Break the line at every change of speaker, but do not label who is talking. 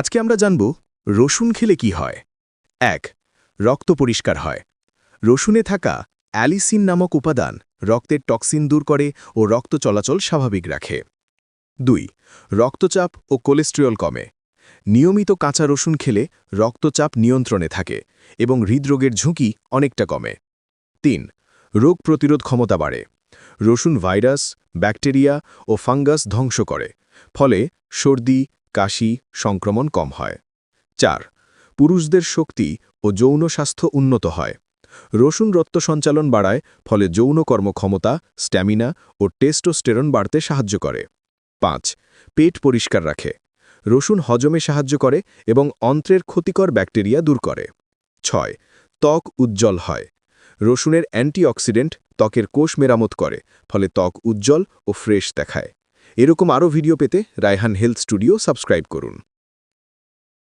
আজকে আমরা জানব রসুন খেলে কি হয়। এক, রক্ত পরিষ্কার হয়। রসুনে থাকা অ্যালিসিন নামক উপাদান রক্তের টক্সিন দূর করে ও রক্ত চলাচল স্বাভাবিক রাখে। দুই, রক্তচাপ ও কোলেস্টেরল কমে। নিয়মিত কাঁচা রসুন খেলে রক্তচাপ নিয়ন্ত্রণে থাকে এবং হৃদরোগের ঝুঁকি অনেকটা কমে। তিন, রোগ প্রতিরোধ ক্ষমতা বাড়ে। রসুন ভাইরাস, ব্যাকটেরিয়া ও ফাঙ্গাস ধ্বংস করে, ফলে সর্দি কাশি, সংক্রমণ কম হয়। চার, পুরুষদের শক্তি ও যৌন স্বাস্থ্য উন্নত হয়। রসুন রক্ত সঞ্চালন বাড়ায়, ফলে যৌন কর্মক্ষমতা, স্ট্যামিনা ও টেস্টোস্টেরন বাড়তে সাহায্য করে। পাঁচ, পেট পরিষ্কার রাখে। রসুন হজমে সাহায্য করে এবং অন্ত্রের ক্ষতিকর ব্যাকটেরিয়া দূর করে। ছয়, ত্বক উজ্জ্বল হয়। রসুনের অ্যান্টিঅক্সিডেন্ট ত্বকের কোষ মেরামত করে, ফলে ত্বক উজ্জ্বল ও ফ্রেশ দেখায়। এরকম আরও ভিডিও পেতে রায়হান হেলথ স্টুডিও সাবস্ক্রাইব করুন।